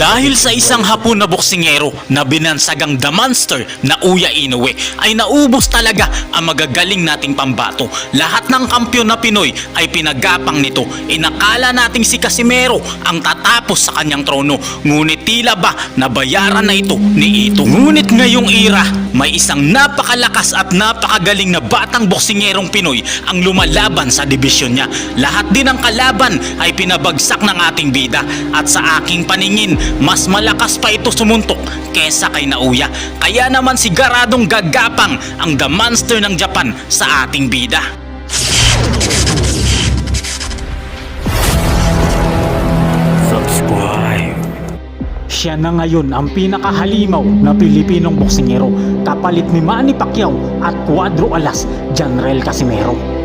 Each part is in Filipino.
Dahil sa isang hapon na boksingero na binansagang The Monster na Uya Inoue ay naubos talaga ang magagaling nating pambato. Lahat ng kampyon na Pinoy ay pinagapang nito. Inakala nating si Casimero ang tatapos sa kanyang trono. Ngunit tila ba nabayaran na ito ni Ito. Ngunit ngayong era, may isang napakalakas at napakagaling na batang boksingerong Pinoy ang lumalaban sa dibisyon niya. Lahat din ng kalaban ay pinabagsak ng ating bida at sa aking paningin, mas malakas pa ito sumuntok kesa kay Nauya. Kaya naman siguradong gagapang ang The Monster ng Japan sa ating bida. Subscribe. Siya na ngayon ang pinakahalimaw na Pilipinong boksingero kapalit ni Manny Pacquiao at Cuadro Alas, Janrel Casimero.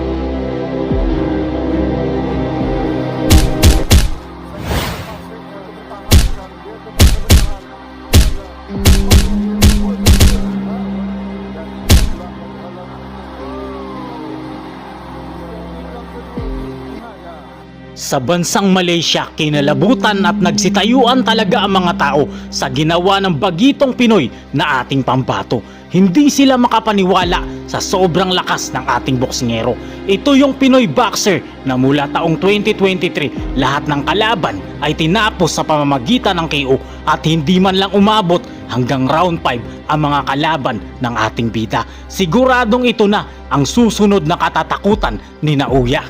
Sa bansang Malaysia, kinalabutan at nagsitayuan talaga ang mga tao sa ginawa ng bagitong Pinoy na ating pambato. Hindi sila makapaniwala sa sobrang lakas ng ating boksingero. Ito yung Pinoy boxer na mula taong 2023, lahat ng kalaban ay tinapos sa pamamagitan ng KO at hindi man lang umabot hanggang round 5 ang mga kalaban ng ating bida. Siguradong ito na ang susunod na katatakutan ni Nauya.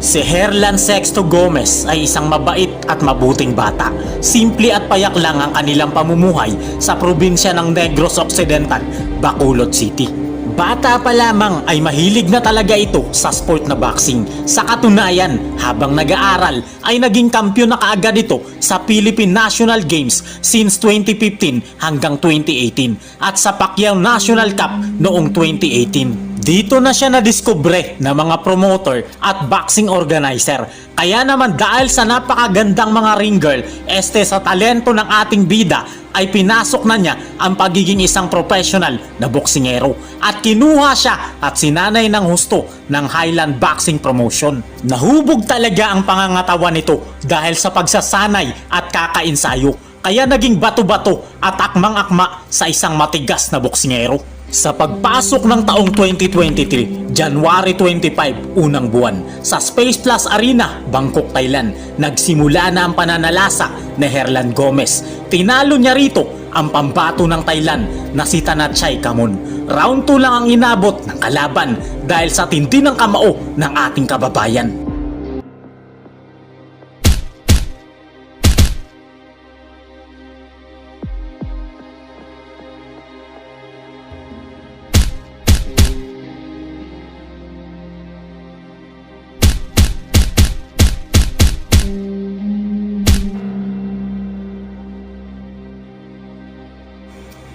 Si Herlan Sexto Gomez ay isang mabait at mabuting bata. Simple at payak lang ang kanilang pamumuhay sa probinsya ng Negros Occidental, Bacolod City. Bata pa lamang ay mahilig na talaga ito sa sport na boxing. Sa katunayan, habang nag-aaral ay naging kampyon na kaagad ito sa Philippine National Games since 2015 hanggang 2018 at sa Pacquiao National Cup noong 2018. Dito na siya nadiskubre ng mga promoter at boxing organizer. Kaya naman dahil sa napakagandang mga ring girl, este sa talento ng ating bida, ay pinasok na niya ang pagiging isang professional na boksingero at kinuha siya at sinanay ng husto ng Highland Boxing Promotion. Nahubog talaga ang pangangatawan nito dahil sa pagsasanay at kakainsayo kaya naging bato-bato at akmang-akma sa isang matigas na boksingero. Sa pagpasok ng taong 2023, January 25, unang buwan, sa Space Plus Arena, Bangkok, Thailand, nagsimula na ang pananalasa ni Herlan Gomez. Tinalo niya rito ang pambato ng Thailand na si Tanachay Kamon. Round 2 lang ang inabot ng kalaban dahil sa tindi ng kamao ng ating kababayan.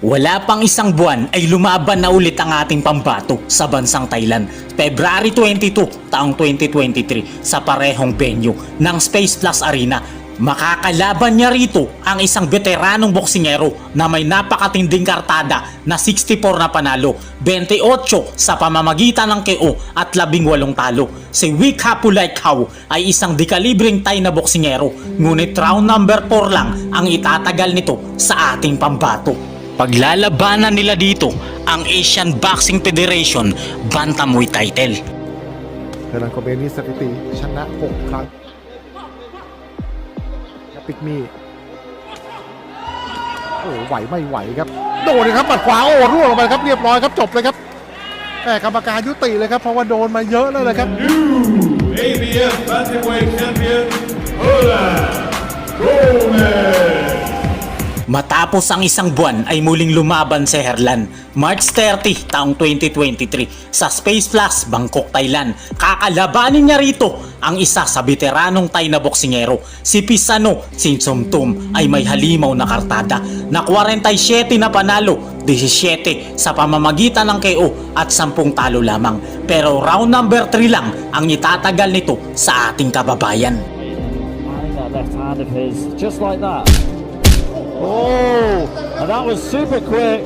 Wala pang isang buwan ay lumaban na ulit ang ating pambato sa bansang Thailand. February 22, taong 2023 sa parehong venue ng Space Plus Arena. Makakalaban niya rito ang isang veteranong boksingero na may napakatinding kartada na 64 na panalo, 28 sa pamamagitan ng KO at 18 talo. Si Wick Hapulay Cow ay isang dekalibreng Thai na boksingero, ngunit round number 4 lang ang itatagal nito sa ating pambato. Paglalabanan nila dito ang Asian Boxing Federation Bantamweight title. เฮลันโกเบนี่สถิติชนะ 6 ครั้งและปิกมี่โอ้ไหวไม่ไหวครับ โดนเลยครับบัดขวาโอ้ร่วงลงไปครับเรียบร้อยครับจบเลยครับแต่กรรมการยุติเลยครับเพราะว่าโดนมาเยอะแล้วเลยครับ ABF Bantamweight Champion, Ola Gomez. Matapos ang isang buwan ay muling lumaban si Herlan. March 30 taong 2023 sa Space Plus, Bangkok, Thailand. Kakalabanin niya rito ang isa sa veteranong Thai na boksingero. Si Pisano Sinsomtum ay may halimaw na kartada na 47 na panalo, 17 sa pamamagitan ng KO at 10 talo lamang. Pero round number 3 lang ang itatagal nito sa ating kababayan. Left hand of his, just like that. Oh, and that was super quick.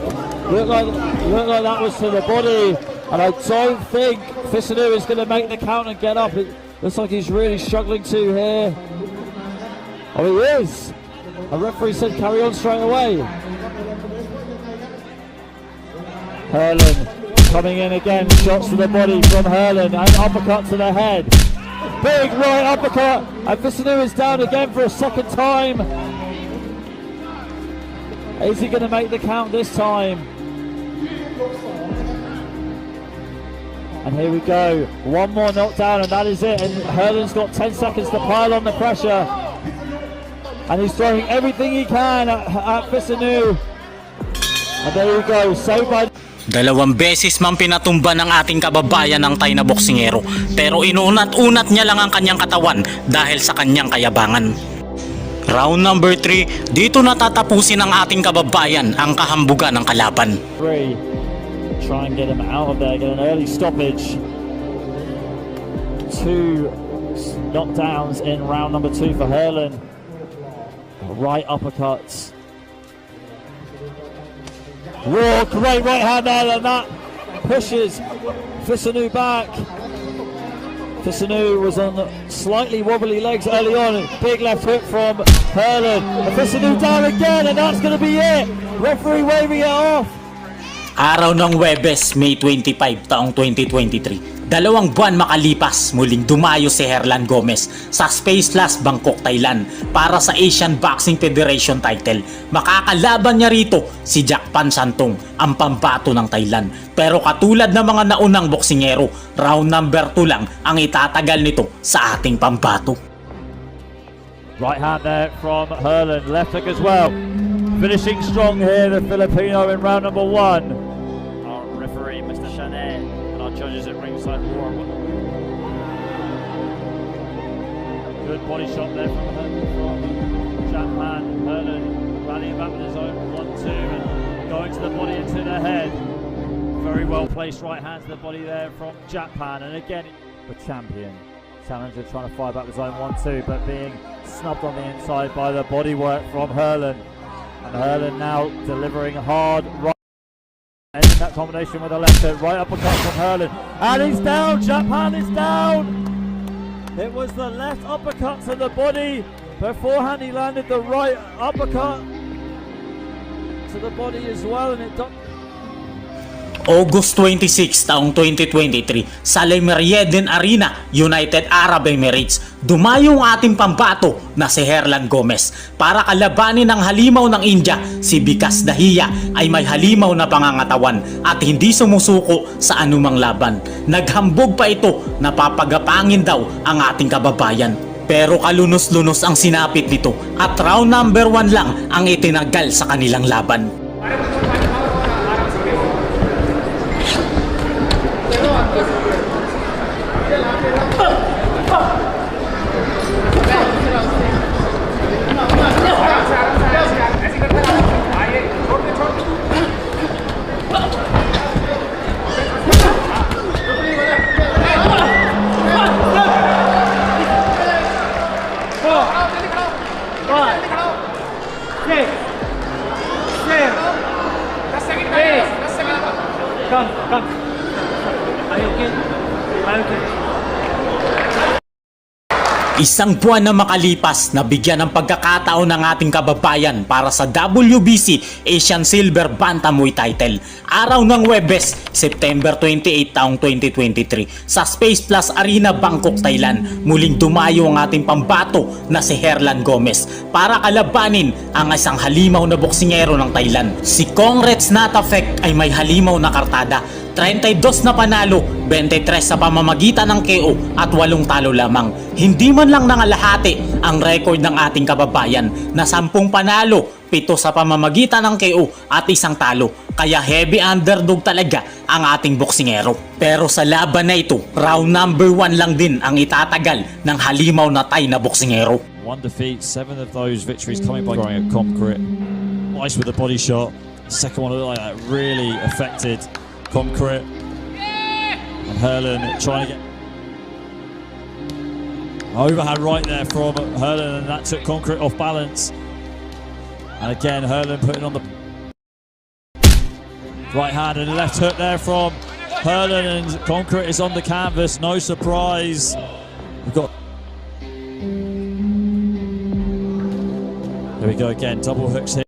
Looked like, looked like that was to the body. And I don't think Fisanu is going to make the count and get up. It looks like he's really struggling to here. Oh, he is. A referee said carry on straight away. Hurlen coming in again. Shots to the body from Hurlen and uppercut to the head. Big right uppercut. And Visanu is down again for a second time. Is he going to make the count this time? And here we go. One more knockdown, and that is it. And Hurlen's got 10 seconds to pile on the pressure. And he's throwing everything he can at, at Visanu. And there we go. Saved by Dalawang beses man pinatumba ng ating kababayan ng Tay na boksingero pero inunat-unat niya lang ang kanyang katawan dahil sa kanyang kayabangan. Round number 3, dito natatapusin ng ating kababayan ang kahambugan ng kalaban. three. Try and get him out of there, get an early stoppage. Two knockdowns in round number two for Hurlen. Right uppercuts. Whoa, great right hand there, and that pushes Fisanu back. Fisanu was on slightly wobbly legs early on. Big left hook from Hurlen. And Fisanu down again, and that's going to be it. Referee waving it off. Araw ng Webes, May 25, taong 2023. Dalawang buwan makalipas, muling dumayo si Herlan Gomez sa Spaceless Bangkok, Thailand para sa Asian Boxing Federation title. Makakalaban niya rito si Jack Pan Santong, ang pambato ng Thailand. Pero katulad ng mga naunang boksingero, round number 2 lang ang itatagal nito sa ating pambato. Right hand there from Herlan, left hook as well. Finishing strong here, the Filipino in round number 1. Good body shot there from from Japan. Hurlen rallying back with his own one-two and going to the body and to the head. Very well placed right hand to the body there from Japan, and again the champion. Challenger trying to fire back with his own one-two, but being snubbed on the inside by the bodywork from Hurlen. And Hurlen now delivering hard right. That combination with a left hook, right uppercut from Hurlen. And he's down, Japan is down! It was the left uppercut to the body. Beforehand he landed the right uppercut to the body as well, and it August 26, taong 2023 sa Le Meridian Arena, United Arab Emirates, dumayo ang ating pambato na si Herlan Gomez. Para kalabanin ng halimaw ng India, si Bikas Dahiya ay may halimaw na pangangatawan at hindi sumusuko sa anumang laban. Naghambog pa ito na papagapangin daw ang ating kababayan. Pero kalunos-lunos ang sinapit nito at round number 1 lang ang itinagal sa kanilang laban. Isang buwan na makalipas na bigyan ng pagkakataon ng ating kababayan para sa WBC Asian Silver Bantamweight title. Araw ng Webes, September 28 taong 2023 sa Space Plus Arena, Bangkok, Thailand. Muling dumayo ang ating pambato na si Herlan Gomez para kalabanin ang isang halimaw na boksingero ng Thailand. Si Congrats Natafek ay may halimaw na kartada 32 na panalo, 23 sa pamamagitan ng KO at 8 talo lamang. Hindi man lang nangalahati ang record ng ating kababayan na 10 panalo, 7 sa pamamagitan ng KO at isang talo. Kaya heavy underdog talaga ang ating boksingero. Pero sa laban na ito, round number 1 lang din ang itatagal ng halimaw na tay na boksingero. One defeat, seven of those victories coming by at Concrete. Nice with the body shot. Second one looked like that really affected Concrete. And Hurlen trying to get overhand right there from Hurlen, and that took Concrete off balance. And again, Hurlen putting on the right hand and left hook there from Hurlen, and Concrete is on the canvas. No surprise. We've got Here we go again. Double hooks here.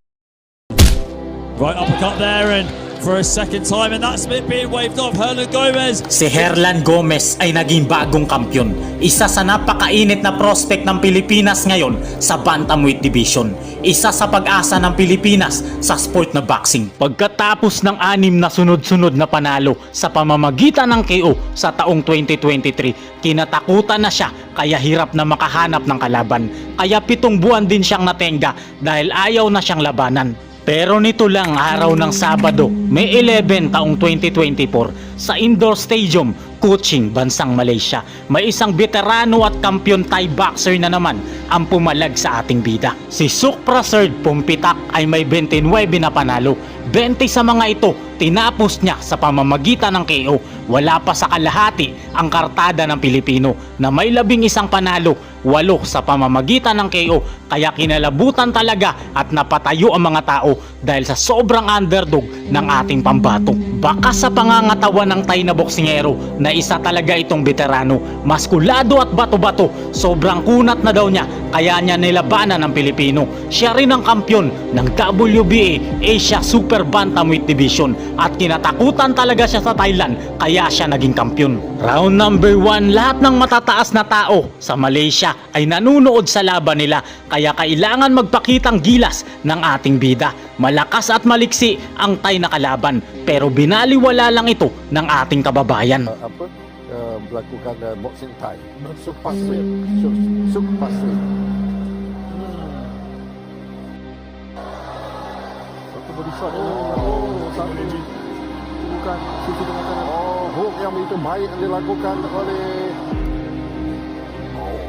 Right uppercut there, and for a second time, and that's it being waved off. Hernan Gomez. Si Herlan Gomez ay naging bagong kampyon. Isa sa napakainit na prospect ng Pilipinas ngayon sa Bantamweight Division. Isa sa pag-asa ng Pilipinas sa sport na boxing. Pagkatapos ng anim na sunod-sunod na panalo sa pamamagitan ng KO sa taong 2023, kinatakutan na siya kaya hirap na makahanap ng kalaban. Kaya pitong buwan din siyang natenga dahil ayaw na siyang labanan. Pero nito lang araw ng Sabado, May 11 taong 2024 sa Indoor Stadium, Kuching, Bansang Malaysia. May isang veterano at kampiyon Thai boxer na naman ang pumalag sa ating bida. Si Sukra Serd Pumpitak ay may 29 na panalo. 20 sa mga ito tinapos niya sa pamamagitan ng KO. Wala pa sa kalahati ang kartada ng Pilipino na may labing isang panalo, walo sa pamamagitan ng KO kaya kinalabutan talaga at napatayo ang mga tao dahil sa sobrang underdog ng ating pambato. Baka sa pangangatawan ng Tay na boksingero na isa talaga itong veterano, maskulado at bato-bato, sobrang kunat na daw niya kaya niya nilabanan ng Pilipino. Siya rin ang kampyon ng WBA Asia Super Bantamweight Division at kinatakutan talaga siya sa Thailand kaya siya naging kampyon. Round number 1, lahat ng matataas na tao sa Malaysia ay nanunood sa laban nila kaya kailangan magpakitang gilas ng ating bida. Malakas at maliksi ang Thai na kalaban pero binaliwala lang ito ng ating kababayan. apa uh, melakukan uh, boxing Thai super sweet. Super sweet. Satu body shot oh. Satu bukan sisi dengan kanan. Oh hook yang begitu baik yang dilakukan oleh oh.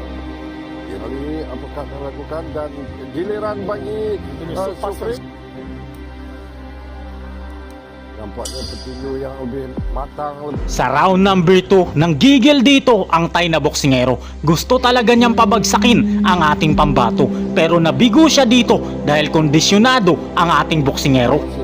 Dia kali apakah dilakukan dan giliran bagi uh, Sa round number 2, nang gigil dito ang Thai na boksingero. Gusto talaga niyang pabagsakin ang ating pambato pero nabigo siya dito dahil kondisyonado ang ating boksingero.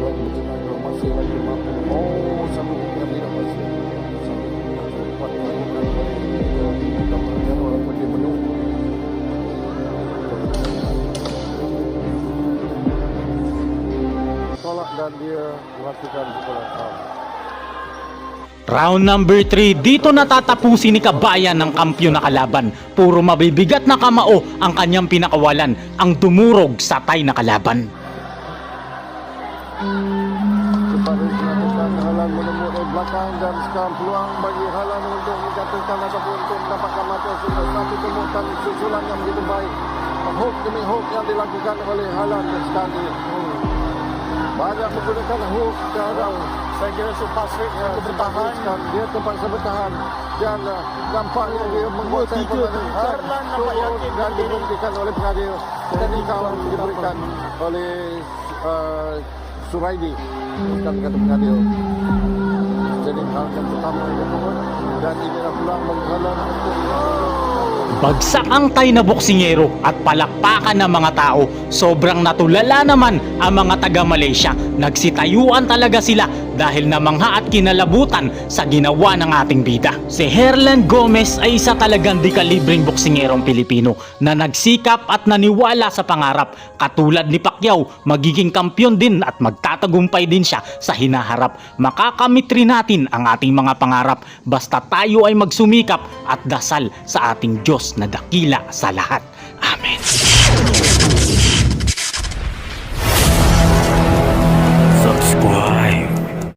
Round number 3, dito natatapusin ni Kabayan ng kampyon na kalaban. Puro mabibigat na kamao ang kanyang pinakawalan, ang dumurog sa Thai na kalaban. Hmm. Banyak menggunakan hook sekarang. Saya kira straight ya, bertahan. Sekarang dia terpaksa bertahan. Dan uh, nampaknya dia menguasai pertandingan. Turun dan diberhentikan oleh pengadil. Dan kawan diberikan oleh uh, Suraidi. Bukan kata pengadil. Jadi hal yang pertama dan inilah peluang bagi halan untuk Bagsak ang Thai na boksingero at palakpakan ng mga tao. Sobrang natulala naman ang mga taga Malaysia. Nagsitayuan talaga sila dahil namangha at kinalabutan sa ginawa ng ating bida. Si Herlan Gomez ay isa talagang di kalibreng boksingerong Pilipino na nagsikap at naniwala sa pangarap. Katulad ni Pacquiao, magiging kampyon din at magtatagumpay din siya sa hinaharap. Makakamit rin natin ang ating mga pangarap basta tayo ay magsumikap at dasal sa ating Diyos na dakila sa lahat. Amen.